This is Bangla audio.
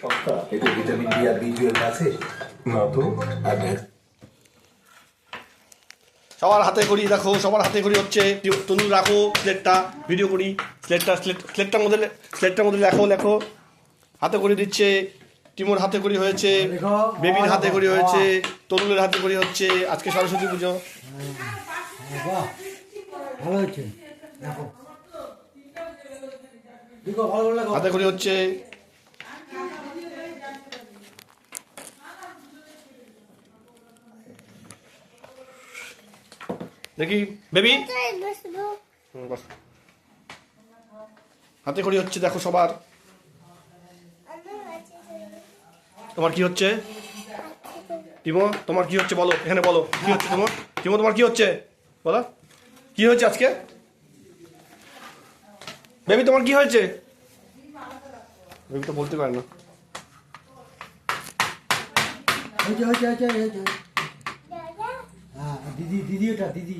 সস্তা এতে ভিটামিন ডি আর বি টুয়েলভ আছে না তো। আর সবার হাতে করি দেখো সবার হাতে করি হচ্ছে। তুমি রাখো স্লেটটা ভিডিও করি। স্লেটটা স্লেট স্লেটটার মধ্যে স্লেটটার মধ্যে লেখো লেখো হাতে করে দিচ্ছে টিমোর হাতে করি হয়েছে বেবির হাতে করি হয়েছে তরুণের হাতে করি হচ্ছে। আজকে সরস্বতী পুজো। হাতে করি হচ্ছে দেখি বেবি। হুম, হাতে করি হচ্ছে দেখো সবার। তোমার কি হচ্ছে? টিমো তোমার কি হচ্ছে বলো এখানে বলো কি হচ্ছে তোমার টিমো তোমার কি হচ্ছে? বলো। কি হয়েছে আজকে? বেবি তোমার কি হয়েছে? বেবি তো বলতে পারে না। দিদি দিদি ওটা দিদি